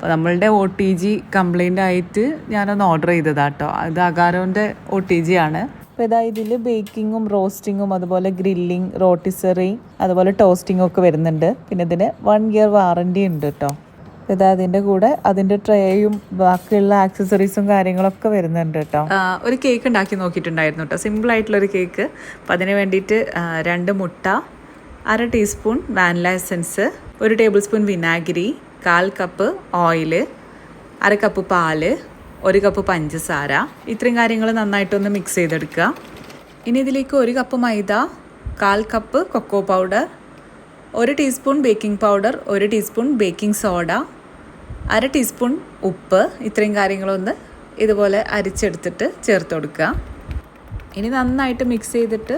അപ്പോൾ നമ്മളുടെ O T G complaint ആയിട്ട് ഞാനൊന്ന് ഓർഡർ ചെയ്തതാട്ടോ അത് അഗാരോന്റെ ഒ ടി ജി ആണ്. അപ്പോൾ ഇതാ ഇതിൽ ബേക്കിങ്ങും റോസ്റ്റിങ്ങും അതുപോലെ ഗ്രില്ലിങ് റോട്ടിസറി അതുപോലെ ടോസ്റ്റിങ്ങും ഒക്കെ വരുന്നുണ്ട്. പിന്നെ ഇതിന് വൺ ഇയർ വാറണ്ടി ഉണ്ട് കേട്ടോ ഇതാ അതിന്റെ കൂടെ അതിന്റെ ട്രേയും ബാക്കിയുള്ള ആക്സസറീസും കാര്യങ്ങളൊക്കെ വരുന്നുണ്ട് കേട്ടോ ഒരു കേക്ക് ഉണ്ടാക്കി നോക്കിയിട്ടുണ്ടായിരുന്നു കേട്ടോ സിമ്പിൾ ആയിട്ടുള്ള ഒരു കേക്ക് അപ്പം അതിന് വേണ്ടിയിട്ട് രണ്ട് മുട്ട അര ടീസ്പൂൺ വാനില എസൻസ് ഒരു ടേബിൾ സ്പൂൺ വിനാഗിരി കാൽ കപ്പ് ഓയിൽ അര കപ്പ് പാൽ ഒരു കപ്പ് പഞ്ചസാര. ഇത്രയും കാര്യങ്ങൾ നന്നായിട്ടൊന്ന് മിക്സ് ചെയ്തെടുക്കുക. ഇനി ഇതിലേക്ക് ഒരു കപ്പ് മൈദ കാൽ കപ്പ് കൊക്കോ പൗഡർ ഒരു ടീസ്പൂൺ ബേക്കിംഗ് പൗഡർ ഒരു ടീസ്പൂൺ ബേക്കിംഗ് സോഡ അര ടീസ്പൂൺ ഉപ്പ്. ഇത്രയും കാര്യങ്ങളൊന്ന് ഇതുപോലെ അരിച്ചെടുത്തിട്ട് ചേർത്ത് കൊടുക്കുക. ഇനി നന്നായിട്ട് മിക്സ് ചെയ്തിട്ട്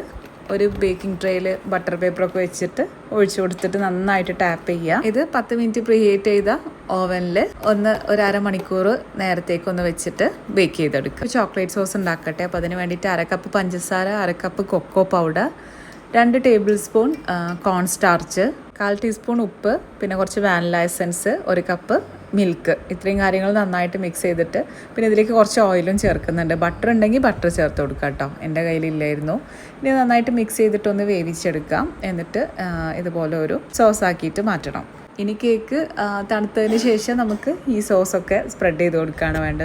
ഒരു ബേക്കിംഗ് ട്രേയിൽ ബട്ടർ പേപ്പറൊക്കെ വെച്ചിട്ട് ഒഴിച്ചു കൊടുത്തിട്ട് നന്നായിട്ട് ടാപ്പ് ചെയ്യുക ഇത് പത്ത് മിനിറ്റ് പ്രീ ഹീറ്റ് ചെയ്ത ഓവനിൽ ഒന്ന് ഒരു അരമണിക്കൂർ നേരത്തേക്ക് ഒന്ന് വെച്ചിട്ട് ബേക്ക് ചെയ്തെടുക്കുക ചോക്ലേറ്റ് സോസ് ഉണ്ടാക്കട്ടെ. അപ്പോൾ അതിന് വേണ്ടിയിട്ട് അര കപ്പ് പഞ്ചസാര അര കപ്പ് കൊക്കോ പൗഡർ രണ്ട് ടേബിൾ സ്പൂൺ കോൺ സ്റ്റാർച്ച് കാൽ ടീസ്പൂൺ ഉപ്പ് പിന്നെ കുറച്ച് വാനില എസൻസ് ഒരു കപ്പ് മിൽക്ക് ഇത്രയും കാര്യങ്ങൾ നന്നായിട്ട് മിക്സ് ചെയ്തിട്ട് പിന്നെ ഇതിലേക്ക് കുറച്ച് ഓയിലും ചേർക്കുന്നുണ്ട്. ബട്ടർ ഉണ്ടെങ്കിൽ ബട്ടർ ചേർത്ത് കൊടുക്കുക കേട്ടോ. എന്റെ കയ്യിലില്ലായിരുന്നു. ഇനി നന്നായിട്ട് മിക്സ് ചെയ്തിട്ടൊന്ന് വേവിച്ചെടുക്കാം. എന്നിട്ട് ഇതുപോലെ ഒരു സോസ് ആക്കിയിട്ട് മാറ്റണം. ഇനി കേക്ക് തണുത്തതിന് ശേഷം നമുക്ക് ഈ സോസൊക്കെ സ്പ്രെഡ് ചെയ്ത് കൊടുക്കുകയാണ് വേണ്ടത്.